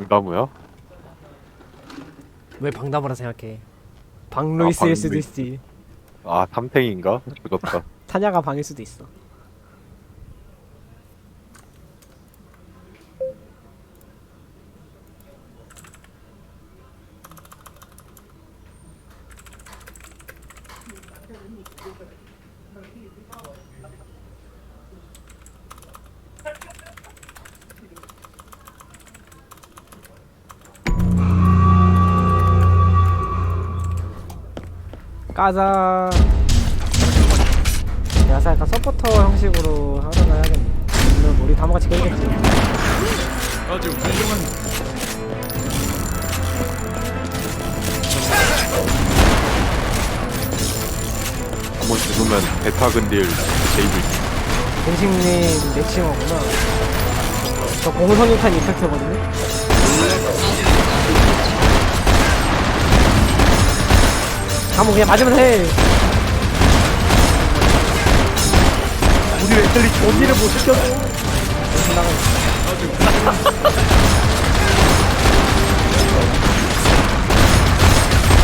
방다무야? 왜 방담으로 생각해? 방루이스일 아, 수도 방루이스. 있지. 아 탐탱인가? 죽었다 타냐가 방일 수도 있어. 까자. 내가 약간 서포터 형식으로 하다가 해야겠네. 물론 우리 다모같이 깨겠지. 아주 훌륭한 한번 죽으면 베타 근딜 제이블 공식님 맥시머구나. 저 공성유탄 이펙트거든요. 다모 그냥 맞으면 해. 우리 웨슬리 일을 못 시켜줘.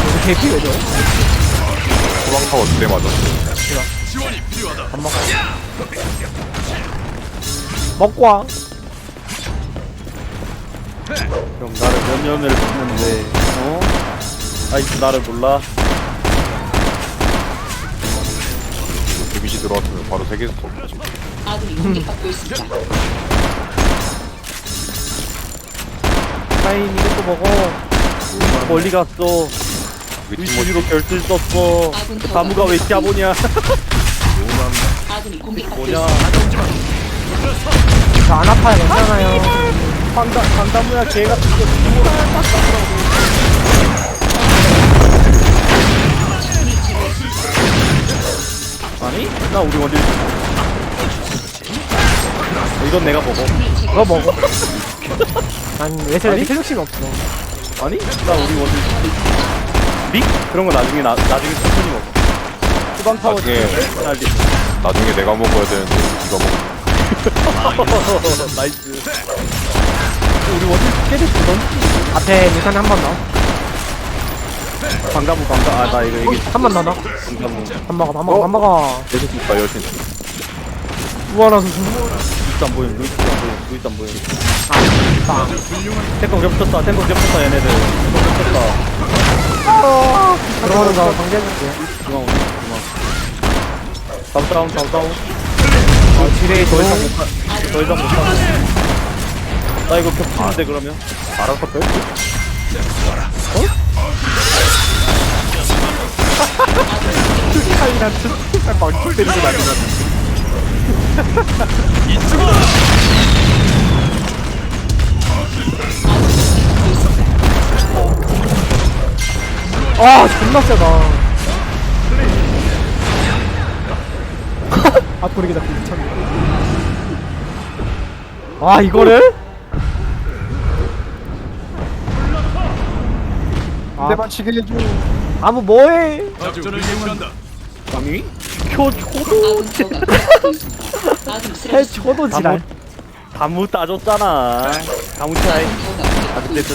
여기 개피 왜죠? 소방차 어때 맞았어? 지원이 필요하다. 먹고 와. 그럼 나를 몇 년을 봤는데 어? 아이스 나를 몰라? 데미지 들어왔으면 바로 세계에서 쏘지 아군이 공격받고 있습니다. 사인 이것도 먹어. 멀리 갔어 위치로 결실 썼어 그 다무가 왜 아군이 공격받고 뭐냐 있습니다. 안 아파요, 괜찮아요. 방다, 방다무야 개 같은 거 아니? 나 우리 원딜 이건 내가 먹어 그거 먹어. 난 아니? 필력심이 없어. 아니? 나 우리 원딜 믹? 그런 거 나중에 나, 나중에 천천히 먹어 후방 타워 나중에. 날리 나중에 내가 먹어야 되는데 네가 먹어 나이스 우리 원딜 깨졌어 넌 앞에 미탄 한번 넣어. 방다무 방다 아나 이거 얘기 한번더 넣어. 방다무 밥 먹어, 밥 먹어, 밥 먹어. 계속 볼까 여신 우와나 선수. 루이스 안 보여 루이스 안 보여 루이스 안 보여 빵. 탱커 겹쳤다 탱커 겹쳤다 얘네들 탱커 겹쳤다 들어오는 거 방지해줄게. 중앙 오네 중앙 다운 다운 다운 다운 어, 지뢰 더 이상 도못 가, 더 이상 못 가. 나 이거 겹치는데 그러면 알아서 뺄? 칼이랑 말 막기 때리고 난리나. 아, 존나 세다. 앞구르기 잡기 미쳤네. 아, 이거를? 아, 대만치게 해줘 아무 뭐해? 작전을 타워가 공격받고 있습니다. 아군이 해. 줘도 지랄. 다무 따줬잖아 다무 차이 아 근데. 저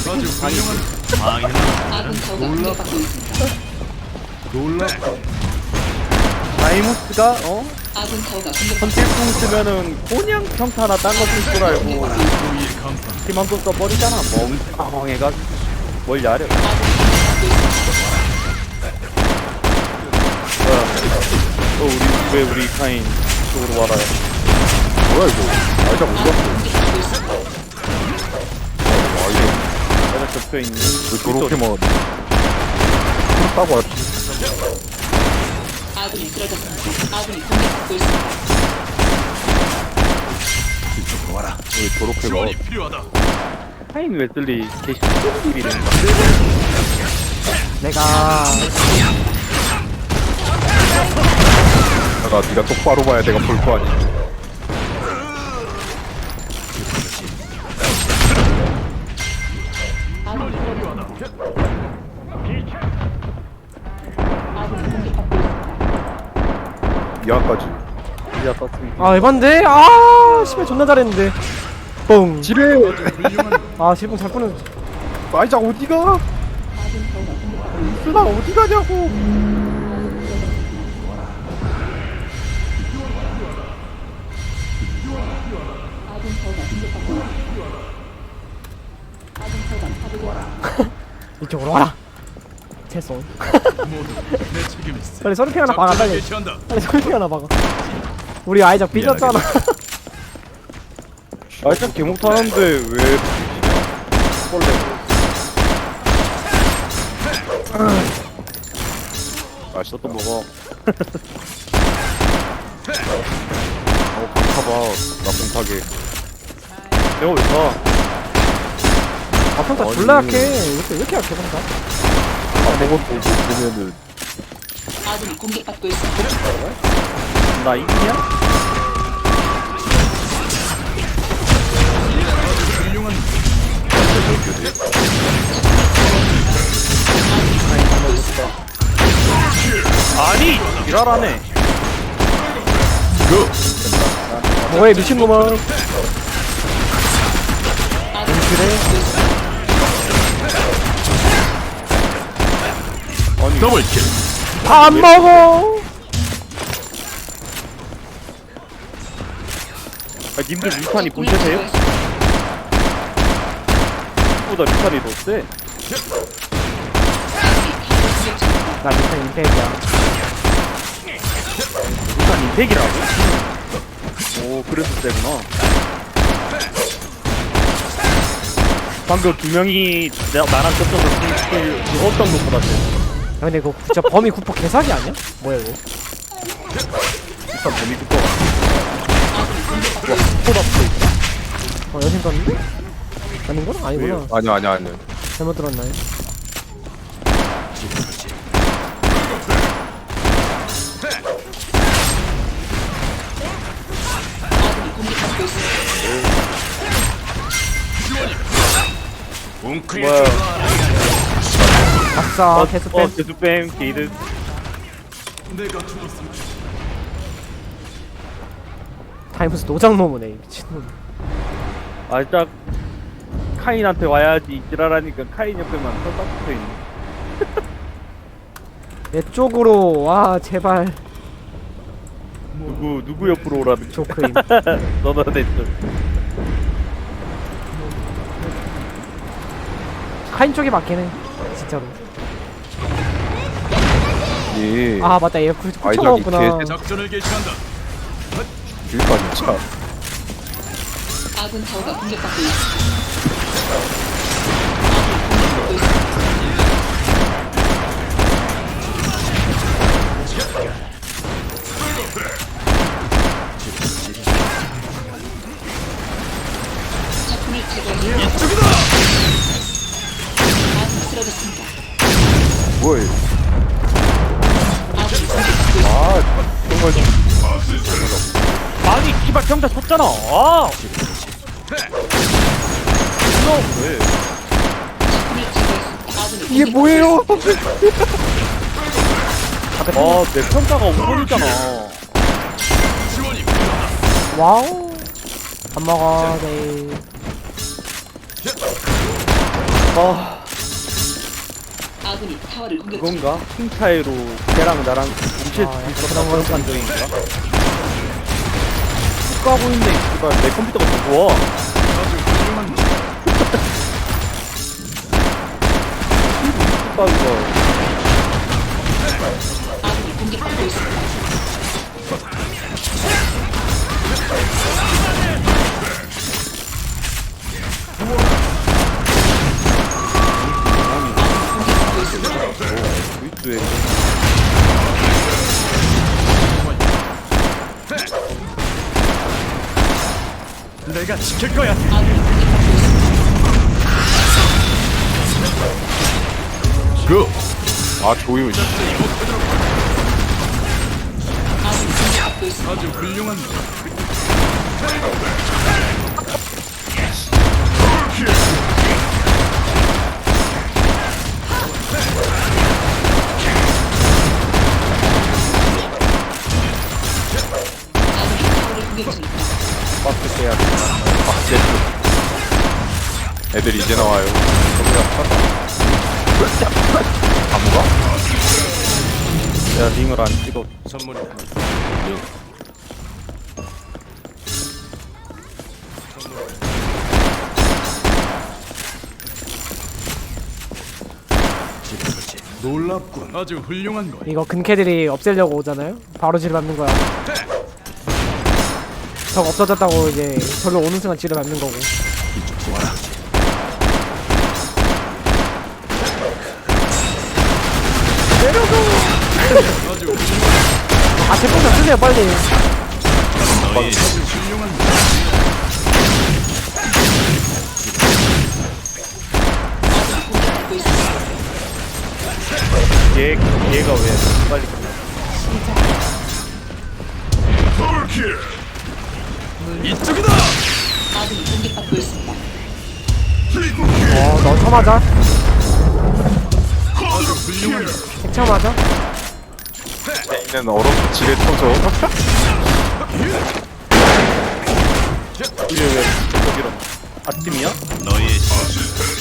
아주 공격받고 있습니다. 놀라. 다이모스가 어? 선택풍 쓰면은 그냥 평타나 딴거쓸줄 알고 우리의 간판. 팀한 또 써버리잖아 멍청해가지고 뭘 야려 또 우리 왜 우리 카인 쪽으로 와라요 뭐야 이거 알자 못 봤어. 아 이거 내가 접혀있는 왜 저렇게 막 그렇다고 할 아군이 쓰러졌습니다. 아군이 공격받고 있습니다. 왜 저렇게 막. 카인 웨슬리 개 시끄러운 일이네 내가 내가 네가 똑바로 봐야 내가 볼 거 아니야 있습니다. 이하까지 이자 떴습니다 아 에반데 아 씨발 존나 잘했는데 뻥. 지뢰 아 실봉 잘 푸는. 아이자 어디가 쓰나 어디 가냐고 이쪽으로 와라. 내 책임 있어. 빨리 소리핑 하나 박아 빨리. 개시한다. 빨리 소리핑 하나 박아. 우리 아이작 삐졌잖아. 아 일단 개목 타는데 왜 꼴레 맛있어 너또 먹어 어 강타봐 나 공타게 내가 왜 타? 아 평타 아니. 졸라 약해. 왜 이렇게 왜 이렇게 약해 평타? 아무것도 보면은 아군이 공격받고 있습니다. 나 이기냐? 지랄하네 뭐해 미친놈아. 더블킬. 안 먹어. 아 님들 루탄이 보이세요? 보다 루탄이 더 세. 나 미친 인테리야. 루탄 인택이라고? 오 그래서 세구나 방금 두 명이 나, 나랑 겹쳐서 그, 그 어떤 것보다 세 야, 근데 그거 진짜 범위 구포 개사기 아니야? 뭐야 이거? 일단 범위 붙어 어 여신 떴는데? 아닌구나? 아니구나. 왜? 아니야 아니야 아니야 잘못 들었나요? 뭐야 아싸 어, 개수 어 뺀. 개수뱀 게이드. 타임스 노장 노무네 미친놈. 아 일단 카인한테 와야지 지랄하니까 카인 옆에만 설딱 붙어있네 내 쪽으로 와 제발 누구 누구 옆으로 오라는 거 조크임. 너도 됐죠 카인 쪽이 맞긴 해. 진짜로. 예아 맞다 얘 구- 아이작이 꽂혀먹었구나. 개- 작전을 개시한다. 길까 진짜 아군 타워가 공격받고 있습니다. 아 내 평가가 5번이잖아 지원이 와우. 밥 먹어 네. 아 아군이 타워를 공격 중. 그건가? 팀 차이로 걔랑 나랑 동시에 아, 약간 그런 그런 감정인가? 못 가고 있는데 씨발 내 컴퓨터가 더 좋아 아군이 공격받고 내가 지킬 거야. 아군이 그 아 조유. 아주 훌륭한. 놀랍군. 아주 훌륭한 걸. 이거 근캐들이 없애려고 오잖아요? 바로 지를 밟는 거야 적 없어졌다고 이제 저로 오는 순간 지를 밟는 거고 아주 훌륭한 아 제품좀 쓰세요 빨리 아주 얘 얘가 왜 빨리 이쪽이다. 아군이 공격받고 있습니다. 훌륭한 걸. 핵쳐맞아 있는 얼음 지뢰 터져. 이게 왜 저기로 아침이야?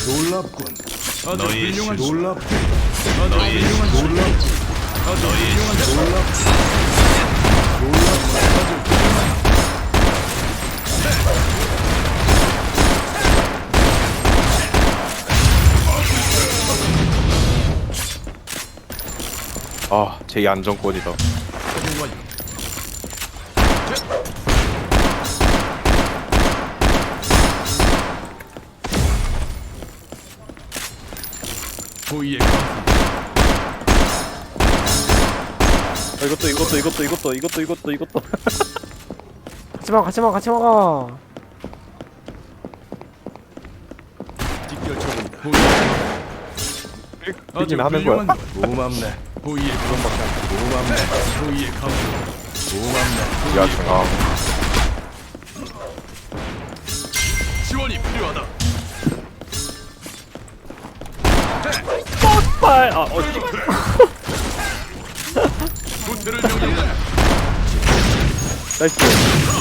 놀랍군. 아주 훌륭한 놀랍군. 아, 제 안정권이다. 이것도 이것도 이것도 이것도 이것도 이것도 이것도 같이 먹어 같이 먹어 같이 먹어 뛰긴 하는 거야. 고맙네. 안 돼. 고맙네. 고의의 감정. 고맙네. 야, 아, 지원이 필요하다. 빨! 아, 어, 나이스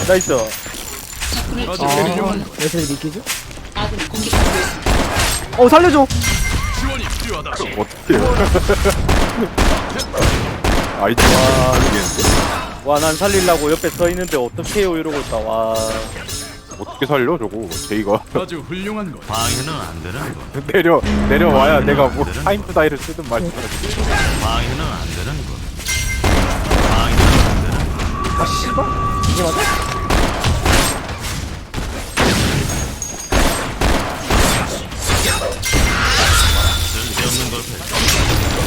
나이스 적군을 아왜 믿기죠? 공격받고 있습니다. 어 살려줘 지원이 필요하다. 어떻게. 아이템 모르겠는데? 와 난 살리려고 옆에 서 있는데 어떡해요 이러고 있다 와 어떻게 살려, 저거. 제이가. 아주 훌륭한 것. 방해는 안 되는 거. 내려, 내려와야 내가 뭐 타임 투 다이를 쓰든 말든. 방해는 안 되는 거. 아 씨발 이게 맞아?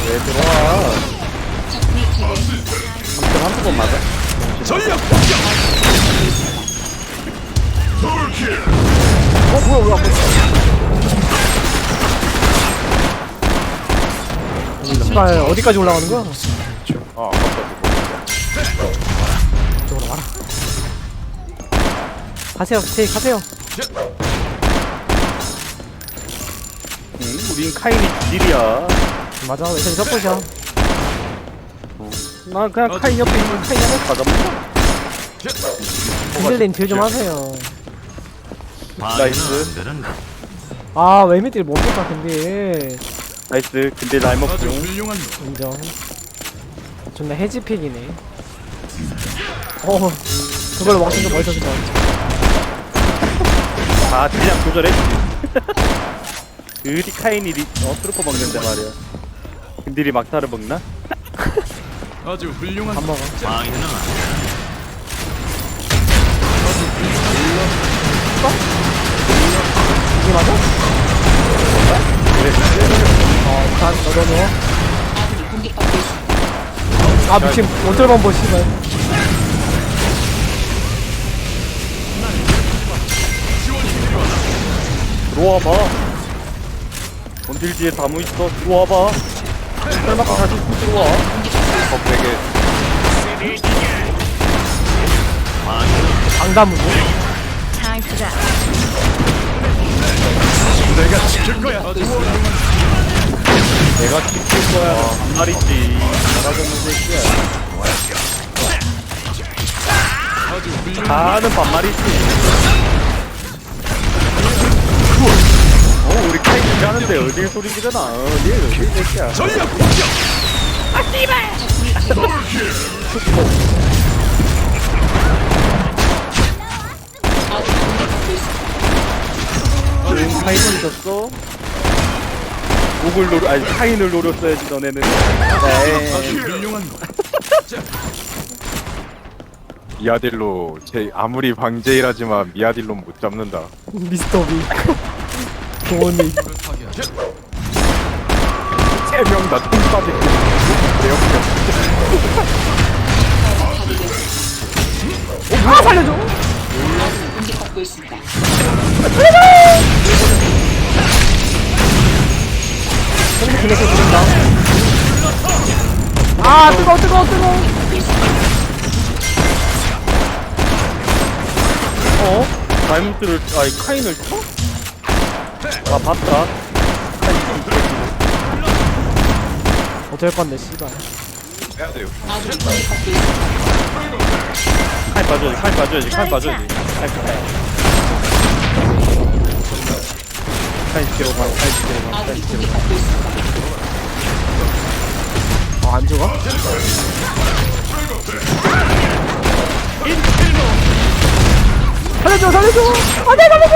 왜 들어와. 한번 한두 번 맞아 전력 어 뭐야 왜안 보여 씨발 어디까지 올라가는 거야? 가세요 스테이 가세요. 응, 우린 카인이 주딜이야. 맞아 왜 저기 섞으셔 난 그냥 카인 옆에 있는 카인 가자면 흔들린 딜좀 하세요. 나이스. 아 웨미딜 뭡니까 근데. 나이스. 근데 라임 아주 훌륭한 것. 인정. 존나 해지픽이네. 어 그걸 왕신도 벌써 준다 다 딜량 조절했지 어디 카인이 리, 어 트루퍼 먹는데 말이야 근딜이 막타를 먹나? 아주 훌륭한 밥 것. 먹어 방해는 안 되는 이게 맞아? 어 일단 너도 넣어 아군이 공격받고 있습니다. 아 미친 어쩔 번 씨발 들어와봐. 원딜 뒤에 다무 있어. 들어와봐. 설마 다시 들어와? 되게. 방다문이야? 내가 지킬 거야. 내가 지킬 거야. 반말이지. 나라고는 새끼야. 아주 훌륭한 다는 반말이지 근데 어딜 소리지잖아 어딜 어딜 새끼야 전략 공격 있습니다. 응 카인을 졌어 목을 노려 아니 카인을 노렸어야지 너네는 네 미아딜로 제 아무리 방제일하지만 미아딜로 못 잡는다 미스터 비 하죠 세명다 파괴되었습니다. 아 살려줘 공격받고 있습니다. 그래서 죽는다 아 뜨거워 뜨거워 뜨거워 어? 다이몬스를 아니 카인을 쳐? 아 봤다 어쩔 건데 씨발 해야 돼요. 카인 빠져야지 카인 빠져야지 카인 빠져야지 카인 빠져야지 카인 뒤로 가 카인 뒤로 가 아군이 공격받고 있습니다. 어안 죽어? 살려줘 살려줘 안 돼 살려줘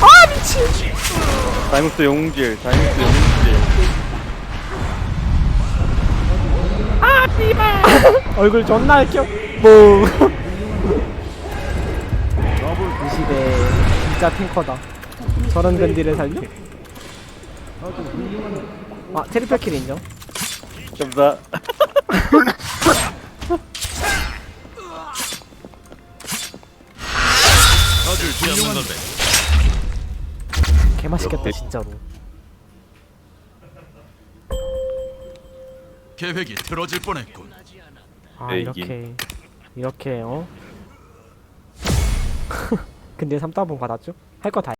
아 미친 다이몬스 영웅질 다이몬스 영웅질 얼굴 존나 할겨 뭐. 이 시대 진짜 탱커다. 저런 근디를 살려? 아 테리페킬 인정. 감사 맛있겠다 진짜로. 계획이 틀어질 뻔했군. 아 네, 이렇게. 이렇게 어? 근데 삼따봉 받았죠? 할 거 다